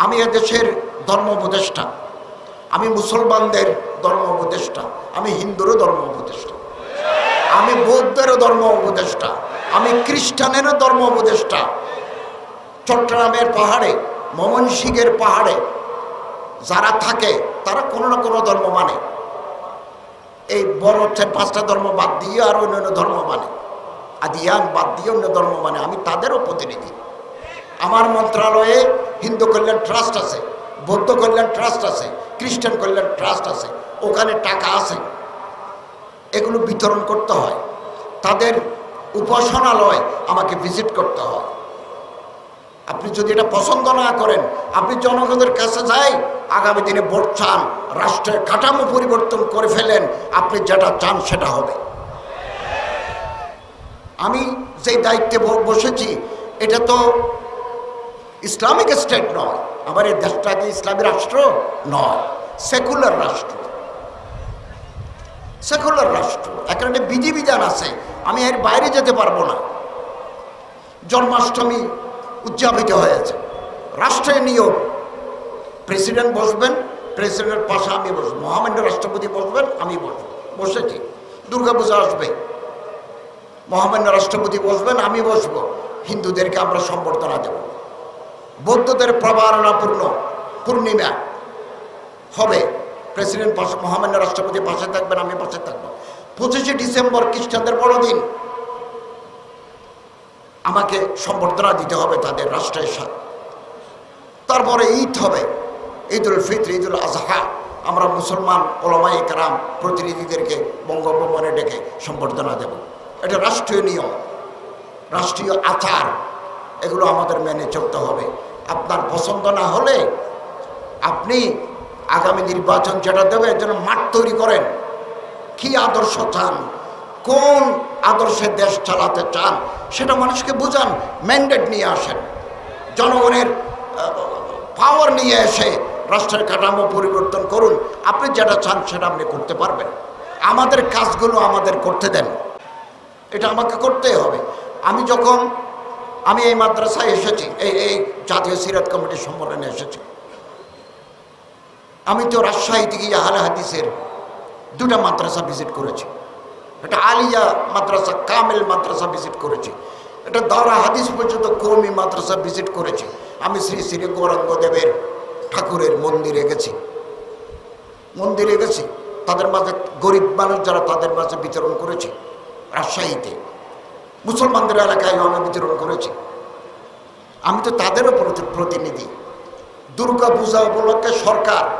আমি এদেশের ধর্ম উপদেষ্টা। আমি মুসলমানদের ধর্ম উপদেষ্টা। আমি হিন্দুরও ধর্ম উপদেষ্টা। আমি বৌদ্ধেরও ধর্ম উপদেষ্টা। আমি খ্রিস্টানেরও ধর্ম উপদেষ্টা। চট্টগ্রামের পাহাড়ে, ময়মনসিংহের পাহাড়ে যারা থাকে, তারা কোনো না কোনো ধর্ম মানে। এই বড় পাঁচটা ধর্ম বাদ দিয়ে আর অন্য ধর্ম মানে। আদিয়ান বাদ দিয়ে অন্য ধর্ম মানে। আমি তাদেরও প্রতিনিধি। আমার মন্ত্রণালয়ে হিন্দু কল্যাণ ট্রাস্ট আছে, বৌদ্ধ কল্যাণ ট্রাস্ট আছে, খ্রিস্টান কল্যাণ ট্রাস্ট আছে, ওখানে টাকা আছে। এগুলো বিতরণ করতে হয়। তাদের উপাসনালয় আমাকে ভিজিট করতে হয়। আপনি যদি এটা পছন্দ না করেন, আপনি জনগণের কাছে যাই, আগামী দিনে ভোট চান, রাষ্ট্রের কাঠামো পরিবর্তন করে ফেলেন, আপনি যেটা চান সেটা হবে। আমি যেই দায়িত্বে বসেছি, এটা তো ইসলামিক স্টেট নয় আমার এই দেশটা কি ইসলামী রাষ্ট্র? নয়, সেকুলার রাষ্ট্র। সেকুলার রাষ্ট্র। এখানে বিধিবিধান আছে, আমি এর বাইরে যেতে পারব না। জন্মাষ্টমী উদযাপিত হয়েছে। রাষ্ট্রের নিয়ম প্রেসিডেন্ট বসবেন, প্রেসিডেন্টের পাশে আমি বসবো, মহামান্য রাষ্ট্রপতি বসবেন, আমি বসবো। বসেছি। দুর্গাপূজা আসবে। মহামান্য রাষ্ট্রপতি বসবেন, আমি বসবো। হিন্দুদেরকে আমরা সম্বর্ধনা দেব। বৌদ্ধদের প্রবারণাপূর্ণ পূর্ণিমা হবে। প্রেসিডেন্ট মহামান্য রাষ্ট্রপতি পাশে থাকবেন, আমি পাশে থাকব। পঁচিশে ডিসেম্বর খ্রিস্টানদের বড়দিন। আমাকে সম্বর্ধনা দিতে হবে তাদের রাষ্ট্রের সাথে। তারপরে ঈদ হবে ঈদ উল ফিত্র ঈদ উল আজহা। আমরা মুসলমান ওলামাই কারাম প্রতিনিধিদেরকে বঙ্গভবনে ডেকে সম্বর্ধনা দেব। এটা রাষ্ট্রীয় নিয়ম, রাষ্ট্রীয় আচার, এগুলো আমাদের মেনে চলতে হবে। আপনার পছন্দ না হলে আপনি আগামী নির্বাচন যেটা দেবে, এর জন্য মাঠ তৈরি করেন। কি আদর্শ চান? কোন আদর্শে দেশ চালাতে চান? সেটা মানুষকে বুঝান ম্যান্ডেট নিয়ে আসেন। জনগণের পাওয়ার নিয়ে এসে রাষ্ট্রের কাঠামো পরিবর্তন করুন। আপনি যেটা চান সেটা আপনি করতে পারবেন। আমাদের কাজগুলো আমাদের করতে দেন। এটা আমাকে করতেই হবে। আমি যখন আমি এই মাদ্রাসায় এসেছি, এই এই জাতীয় সিরাত কমিটির সম্মেলনে এসেছি। আমি তো রাজশাহী থেকে আহলে হাদিসের দুটা মাদ্রাসা ভিজিট করেছি। এটা আলিয়া মাদ্রাসা, কামেল মাদ্রাসা ভিজিট করেছি। এটা দারা হাদিস পর্যন্ত কৌমি মাদ্রাসা ভিজিট করেছি। আমি শ্রী শ্রী গৌরাঙ্গদেবের ঠাকুরের মন্দিরে গেছি। মন্দিরে গেছি, তাদের মাঝে গরিব মানুষ যারা তাদের মাঝে বিতরণ করেছি, রাজশাহীতে। মুসলমানদের এলাকায় আমি বিতরণ করেছি। আমি তো তাদেরও প্রতি- প্রতিনিধি। দুর্গা পূজা উপলক্ষে সরকার,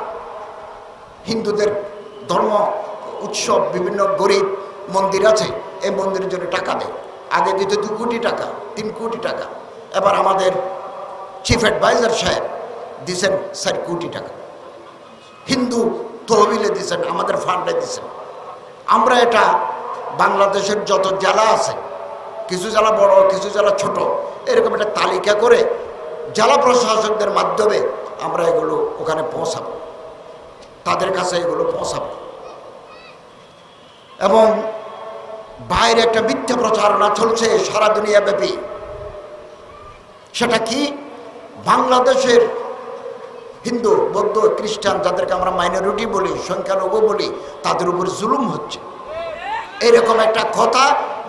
হিন্দুদের ধর্ম উৎসব, বিভিন্ন গরিব মন্দির আছে, এই মন্দিরের জন্য টাকা দেয়। আগে দিত দু কোটি টাকা, তিন কোটি টাকা। এবার আমাদের চিফ অ্যাডভাইজার সাহেব দিছেন চার কোটি টাকা। হিন্দু তহবিলে দিছেন, আমাদের ফান্ডে দিছেন। আমরা এটা বাংলাদেশের যত জেলা আছে কিছু জেলা বড়, কিছু জেলা ছোট। এরকম একটা তালিকা করে জেলা প্রশাসকদের মাধ্যমে আমরা এগুলো ওখানে পৌঁছাবো। তাদের কাছে এগুলো পৌঁছাবো। এবং বাইরে একটা মিথ্যা প্রচারণা চলছে সারা দুনিয়া ব্যাপী। সেটা কি? বাংলাদেশের হিন্দু, বৌদ্ধ, খ্রিস্টান, যাদেরকে আমরা মাইনরিটি বলি, সংখ্যালঘু বলি, তাদের উপর জুলুম হচ্ছে। এরকম একটা কথা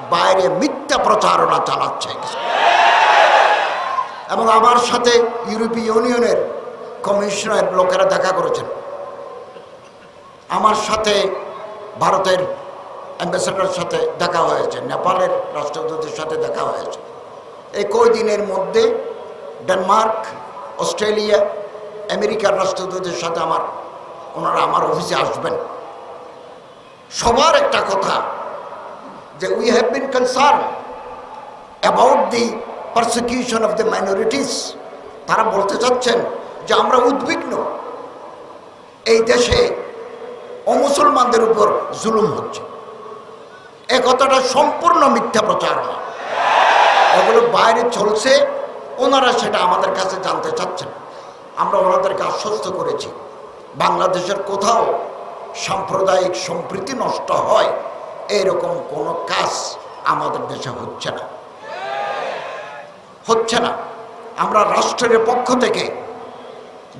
বাইরে মিথ্যা প্রচারণা চালাচ্ছে। এবং আমার সাথে ইউরোপীয় ইউনিয়নের কমিশনার লোকেরা দেখা করেছেন। আমার সাথে ভারতের অ্যাম্বাসেডারের সাথে দেখা হয়েছে, নেপালের রাষ্ট্রদূতের সাথে দেখা হয়েছে। এই কয়দিনের মধ্যে ডেনমার্ক, অস্ট্রেলিয়া, আমেরিকার রাষ্ট্রদূতের সাথে আমার, ওনারা আমার অফিসে আসবেন। সবার একটা কথা যে we have been concern about the persecution of the minorities তারা বলতে চাচ্ছেন যে আমরা উদ্বিগ্ন। এই দেশে অমুসলমানদের উপর জুলুম হচ্ছে। এ কথাটা সম্পূর্ণ মিথ্যা প্রচারণা এগুলো বাইরে চলছে, ওনারা সেটা আমাদের কাছে জানতে চাচ্ছেন। আমরা ওনাদেরকে আশ্বস্ত করেছি। বাংলাদেশের কোথাও সাম্প্রদায়িক সম্প্রীতি নষ্ট হয়। এরকম কোনো কাজ আমাদের দেশে হচ্ছে না। হচ্ছে না। আমরা রাষ্ট্রের পক্ষ থেকে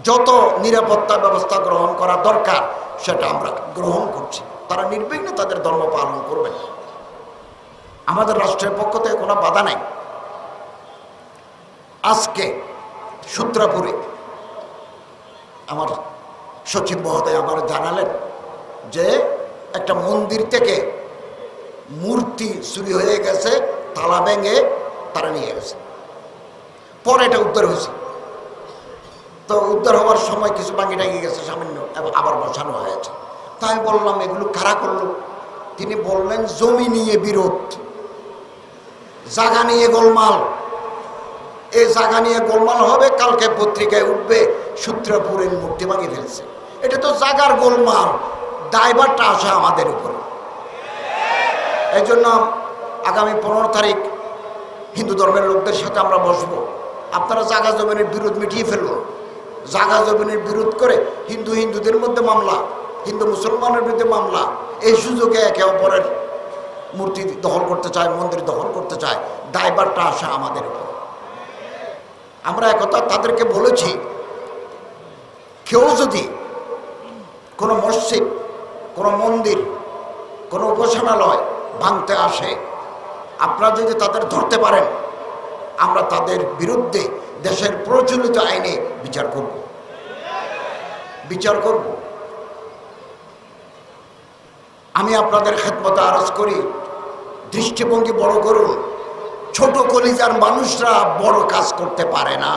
যত নিরাপত্তা ব্যবস্থা গ্রহণ করা দরকার, সেটা আমরা গ্রহণ করছি। তারা নির্বিঘ্নে তাদের ধর্ম পালন করবেন আমাদের রাষ্ট্রের পক্ষ থেকে কোনো বাধা নাই। আজকে সূত্রাপুরে আমার সচিব মহোদয় আমার জানালেন যে একটা মন্দির থেকে মূর্তি চুরি হয়ে গেছে, তালা ভেঙে তারা নিয়ে গেছে। পরে এটা উদ্ধার হয়েছে। তো উদ্ধার হওয়ার সময় কিছু বাকি টাঙ্গি গেছে সামান্য, এবং আবার বসানো হয়েছে। তাই বললাম, এগুলো কারা করল? তিনি বললেন, জমি নিয়ে বিরোধ জাগা নিয়ে গোলমাল। এই জাগা নিয়ে গোলমাল হবে, কালকে পত্রিকায় উঠবে, সূত্রপুরের মূর্তি ভাঙি ফেলছে। এটা তো জাগার গোলমাল, দায়ভারটা আসে আমাদের উপরে। এই জন্য আগামী পনেরো তারিখ হিন্দু ধর্মের লোকদের সাথে আমরা বসবো। আপনারা জাগা জমিনের বিরোধ মিটিয়ে ফেলুন। জাগা জমিনের বিরোধ করে হিন্দু হিন্দুদের মধ্যে মামলা, হিন্দু মুসলমানের বিরুদ্ধে মামলা, এই সুযোগে একে অপরের মূর্তি দখল করতে চায়, মন্দির দখল করতে চায়, দায়ভারটা আসে আমাদের উপর। আমরা একথা তাদেরকে বলেছি, কেউ যদি কোনো মসজিদ, কোনো মন্দির, কোনো উপাসনালয় ভাঙতে আসে। আপনারা যদি তাদের ধরতে পারেন, আমরা তাদের বিরুদ্ধে দেশের প্রচলিত আইনে বিচার করব। বিচার করব। আমি আপনাদের খেদমতে আরজ করি, দৃষ্টিভঙ্গি বড় করুন। ছোট কলিজার মানুষরা বড় কাজ করতে পারে না।